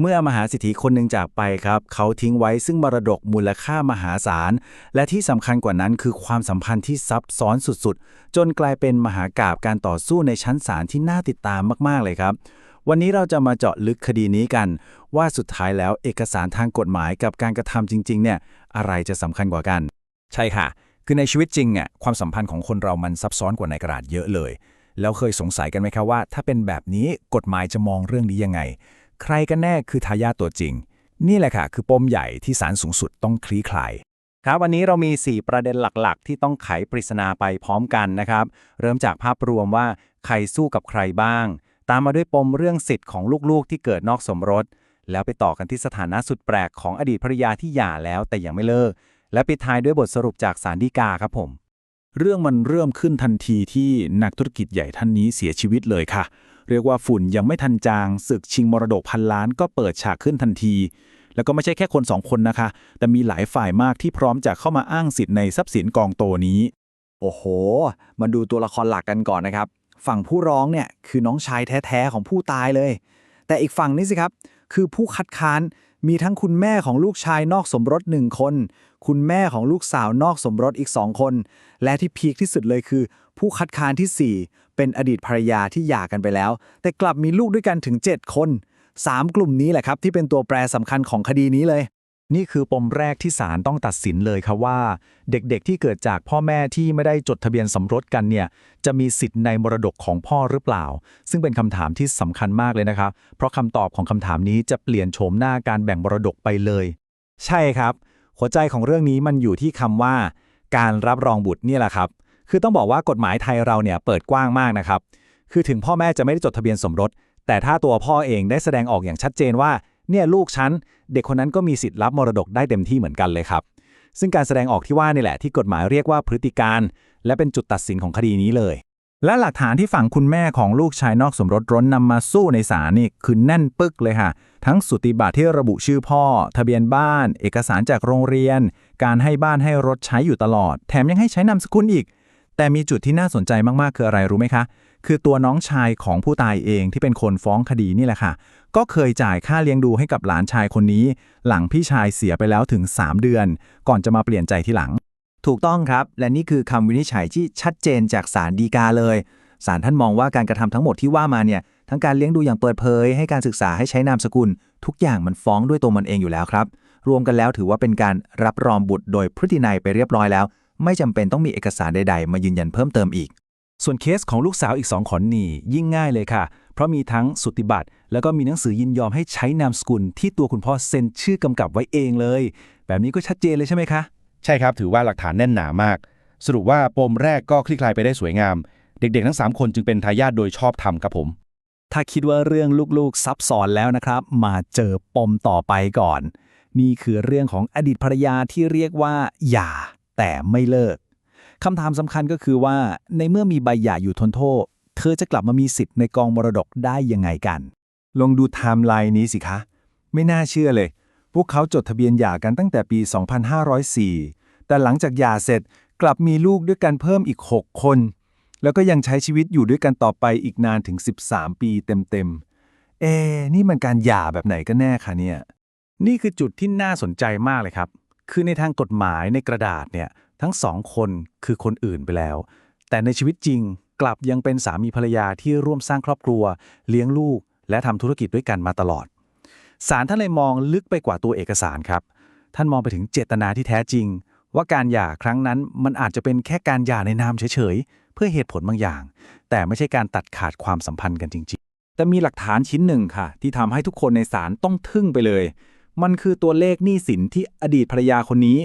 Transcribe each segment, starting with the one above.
เมื่อมหาเศรษฐีคนหนึ่งจากไปครับ เขาทิ้งไว้ซึ่งมรดกมูลค่ามหาศาล และที่สำคัญกว่านั้นคือความสัมพันธ์ที่ซับซ้อนสุดๆ จนกลายเป็นมหากาบการต่อสู้ในชั้นศาลที่น่าติดตามมากๆเลยครับ วันนี้เราจะมาเจาะลึกคดีนี้กัน ว่าสุดท้ายแล้วเอกสารทางกฎหมายกับการกระทำจริง ๆ เนี่ยอะไรจะสำคัญกว่ากัน ใช่ค่ะ คือในชีวิตจริงอะความสัมพันธ์ของคนเรามันซับซ้อนกว่าในกระดาษเยอะเลย แล้วเคยสงสัยกันไหมครับว่า ถ้าเป็นแบบนี้กฎหมายจะมองเรื่องนี้ยังไง ใครกันแน่คือทายาทตัวจริง นี่แหละค่ะ คือปมใหญ่ที่ศาลสูงสุดต้องคลี่คลายครับวันนี้เรามี 4 ประเด็นหลักๆ ที่ต้องไขปริศนาไปพร้อมกันนะครับ เริ่มจากภาพรวมว่าใครสู้กับใครบ้าง ตามมาด้วยปมเรื่องสิทธิ์ของลูกๆ ที่เกิดนอกสมรส แล้วไปต่อกันที่สถานะสุดแปลกของอดีตภรรยาที่หย่าแล้วแต่ยังไม่เลิก และปิดท้ายด้วยบทสรุปจากศาลฎีกาครับผม เรื่องมันเริ่มขึ้นทันทีที่นักธุรกิจใหญ่ท่านนี้เสียชีวิตเลยค่ะ เรียกว่าฝุ่นยังไม่ทันจางศึกชิงมรดกพันล้านก็เปิดฉากขึ้นทันที แล้วก็ไม่ใช่แค่คนสองคนนะคะ แต่มีหลายฝ่ายมากที่พร้อมจะเข้ามาอ้างสิทธิ์ในทรัพย์สินกองโตนี้ โอ้โห มาดูตัวละครหลักกันก่อนนะครับ ฝั่งผู้ร้องเนี่ยคือน้องชายแท้ๆของผู้ตายเลย แต่อีกฝั่งนี้สิครับ คือผู้คัดค้าน มีทั้งคุณแม่ของลูกชายนอกสมรสหนึ่งคน คุณแม่ของลูกสาวนอกสมรสอีกสองคน และที่พีคที่สุดเลยคือ ผู้คัดค้านทีสี่4 เป็นอดีตภรรยาที่หย่ากันไปแล้ว แต่กลับมีลูกด้วยกันถึง 7 คนสามกลุ่มนี้แหละครับที่เป็นตัวแปรสำคัญของคดีนี้เลย นี่คือปมแรกที่ศาลต้องตัดสินเลยค่ะว่า เด็กๆที่เกิดจากพ่อแม่ที่ไม่ได้จดทะเบียนสมรสกันเนี่ยจะมีสิทธิ์ในมรดกของพ่อหรือเปล่า ซึ่งเป็นคำถามที่สำคัญมากเลยนะครับ เพราะคำตอบของคำถามนี้จะเปลี่ยนโฉมหน้าการแบ่งมรดกไปเลย ใช่ครับ หัวใจของเรื่องนี้มันอยู่ที่คำว่า การรับรองบุตรนี่แหละครับ คือต้องบอกว่ากฎหมายไทยเราเนี่ยเปิดกว้างมากนะครับคือถึงพ่อแม่จะไม่ได้จดทะเบียนสมรส แต่ถ้าตัวพ่อเองได้แสดงออกอย่างชัดเจนว่า เนี่ยลูกฉัน เด็กคนนั้นก็มีสิทธิ์รับมรดกได้เต็มที่เหมือนกันเลยครับ ซึ่งการแสดงออกที่ว่านี่แหละที่กฎหมายเรียกว่าพฤติการ และเป็นจุดตัดสินของคดีนี้เลย และหลักฐานที่ฝั่งคุณแม่ของลูกชายนอกสมรสร้นนำมาสู้ในศาลนี่คือแน่นปึกเลยค่ะ ทั้งสุติบัตรที่ระบุชื่อพ่อ ทะเบียนบ้าน เอกสารจากโรงเรียน การให้บ้านให้รถใช้อยู่ตลอด แถมยังให้ใช้นามสกุลอีก แต่มีจุดที่น่าสนใจมากๆคืออะไรรู้ไหมคะ คือตัวน้องชายของผู้ตายเองที่เป็นคนฟ้องคดีนี่แหละค่ะ ก็เคยจ่ายค่าเลี้ยงดูให้กับหลานชายคนนี้ หลังพี่ชายเสียไปแล้วถึง 3 เดือน ก่อนจะมาเปลี่ยนใจทีหลัง ถูกต้องครับ และนี่คือคำวินิจฉัยที่ชัดเจนจากศาลฎีกาเลยศาลท่านมองว่าการกระทำทั้งหมดที่ว่ามาเนี่ยทั้งการเลี้ยงดูอย่างเปิดเผย ให้การศึกษาให้ใช้นามสกุล ทุกอย่างมันฟ้องด้วยตัวมันเองอยู่แล้วครับ รวมกันแล้วถือว่าเป็นการรับรองบุตรโดยพฤตินัยไปเรียบร้อยแล้ว ไม่จำเป็นต้องมีเอกสารใด ๆ มายืนยันเพิ่มเติมอีก ส่วนเคสของลูกสาวอีกสองคนนี่ยิ่งง่ายเลยค่ะ เพราะมีทั้งสุติบัตรแล้วก็มีหนังสือยินยอมให้ใช้นามสกุลที่ตัวคุณพ่อเซ็นชื่อกำกับไว้เองเลย แบบนี้ก็ชัดเจนเลยใช่ไหมคะ ใช่ครับถือว่าหลักฐานแน่นหนามาก สรุปว่าปมแรกก็คลี่คลายไปได้สวยงาม เด็กๆ ทั้ง 3 คนจึงเป็นทายาทโดยชอบธรรมครับผม ถ้าคิดว่าเรื่องลูกๆซับซ้อนแล้วนะครับ มาเจอปมต่อไปก่อน นี่คือเรื่องของอดีตภรรยาที่เรียกว่าหย่าแต่ไม่เลิก คำถามสำคัญก็คือว่า ในเมื่อมีใบหย่าอยู่ทนโทษ เธอจะกลับมามีสิทธิ์ในกองมรดกได้ยังไงกัน ลองดูไทม์ไลน์นี้สิคะ ไม่น่าเชื่อเลย พวกเขาจดทะเบียนหย่ากันตั้งแต่ปี 2504 แต่หลังจากหย่าเสร็จกลับมีลูกด้วยกันเพิ่มอีก 6 คน แล้วก็ยังใช้ชีวิตอยู่ด้วยกันต่อไปอีกนานถึง 13 ปีเต็มๆ เอ๊นี่มันการหย่าแบบไหนกันแน่คะเนี่ย นี่คือจุดที่น่าสนใจมากเลยครับ คือในทางกฎหมายในกระดาษเนี่ย ทั้งสองคนคือคนอื่นไปแล้ว แต่ในชีวิตจริงกลับยังเป็นสามีภรรยาที่ร่วมสร้างครอบครัว เลี้ยงลูก และทำธุรกิจด้วยกันมาตลอดศาลท่านเลยมองลึกไปกว่าตัวเอกสารครับ ท่านมองไปถึงเจตนาที่แท้จริง ว่าการหย่าครั้งนั้นมันอาจจะเป็นแค่การหย่าในนามเฉยๆ เพื่อเหตุผลบางอย่าง แต่ไม่ใช่การตัดขาดความสัมพันธ์กันจริงๆ แต่มีหลักฐานชิ้นหนึ่งค่ะ ที่ทำให้ทุกคนในศาลต้องทึ่งไปเลย มันคือตัวเลขหนี้สินที่อดีตภรรยาคนนี้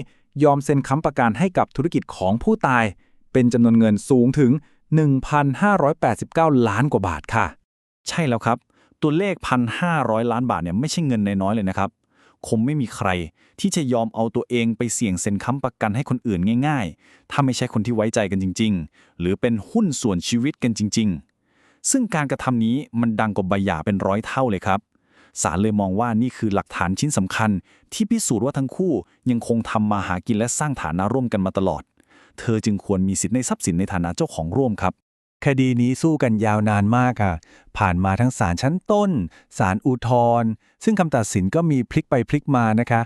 ยอมเซ็นค้ำประกันให้กับธุรกิจของผู้ตาย เป็นจำนวนเงินสูงถึง 1,589 ล้านกว่าบาทค่ะ ใช่แล้วครับ ตัวเลข 1,500 ล้านบาทเนี่ยไม่ใช่เงินนน้อยๆเลยนะครับ คงไม่มีใครที่จะยอมเอาตัวเองไปเสี่ยงเซ็นค้ำประกันให้คนอื่นง่าย ๆ ถ้าไม่ใช่คนที่ไว้ใจกันจริง ๆ หรือเป็นหุ้นส่วนชีวิตกันจริง ๆ ซึ่งการกระทำนี้มันดังกว่าใบหย่าเป็นร้อยเท่าเลยครับ ศาลเลยมองว่านี่คือหลักฐานชิ้นสำคัญ ที่พิสูจน์ว่าทั้งคู่ยังคงทำมาหากินและสร้างฐานะร่วมกันมาตลอด เธอจึงควรมีสิทธิ์ในทรัพย์สินในฐานะเจ้าของร่วมครับ คดีนี้สู้กันยาวนานมากค่ะ ผ่านมาทั้งศาลชั้นต้น ศาลอุทธรณ์ซึ่งคำตัดสินก็มีพลิกไปพลิกมานะคะ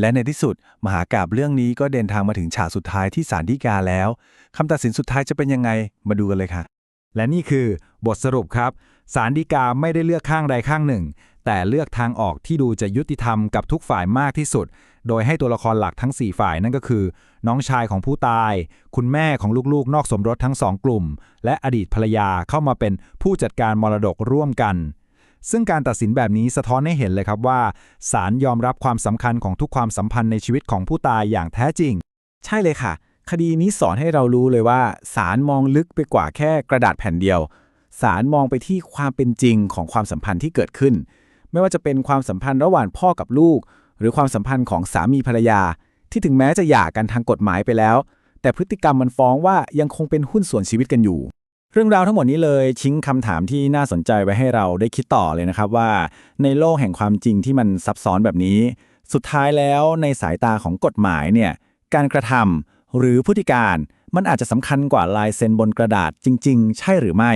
และในที่สุด มหากาบเรื่องนี้ก็เดินทางมาถึงฉากสุดท้ายที่ศาลฎีกาแล้วคำตัดสินสุดท้ายจะเป็นยังไงมาดูกันเลยค่ะ และนี่คือบทสรุปครับสารดีกาไม่ได้เลือกข้างใดข้างหนึ่ง แต่เลือกทางออกที่ดูจะยุติธรรมกับทุกฝ่ายมากที่สุด โดยให้ตัวละครหลักทั้ง 4 ฝ่ายนั่นก็คือ น้องชายของผู้ตาย คุณแม่ของลูกๆ นอกสมรสทั้งสองกลุ่ม และอดีตภรรยาเข้ามาเป็นผู้จัดการมรดกร่วมกัน ซึ่งการตัดสินแบบนี้สะท้อนให้เห็นเลยครับว่าศาลยอมรับความสำคัญของทุกความสัมพันธ์ในชีวิตของผู้ตายอย่างแท้จริง ใช่เลยค่ะ คดีนี้สอนให้เรารู้เลยว่าศาลมองลึกไปกว่าแค่กระดาษแผ่นเดียวศาลมองไปที่ความเป็นจริงของความสัมพันธ์ที่เกิดขึ้น ไม่ว่าจะเป็นความสัมพันธ์ระหว่างพ่อกับลูก หรือความสัมพันธ์ของสามีภรรยา ที่ถึงแม้จะหย่ากันทางกฎหมายไปแล้ว แต่พฤติกรรมมันฟ้องว่ายังคงเป็นหุ้นส่วนชีวิตกันอยู่ เรื่องราวทั้งหมดนี้เลยชิงคำถามที่น่าสนใจไว้ให้เราได้คิดต่อเลยนะครับว่า ในโลกแห่งความจริงที่มันซับซ้อนแบบนี้ สุดท้ายแล้วในสายตาของกฎหมายเนี่ยการกระทำหรือพฤติการมันอาจจะสำคัญกว่าลายเซ็นบนกระดาษจริง ๆ ใช่หรือไม่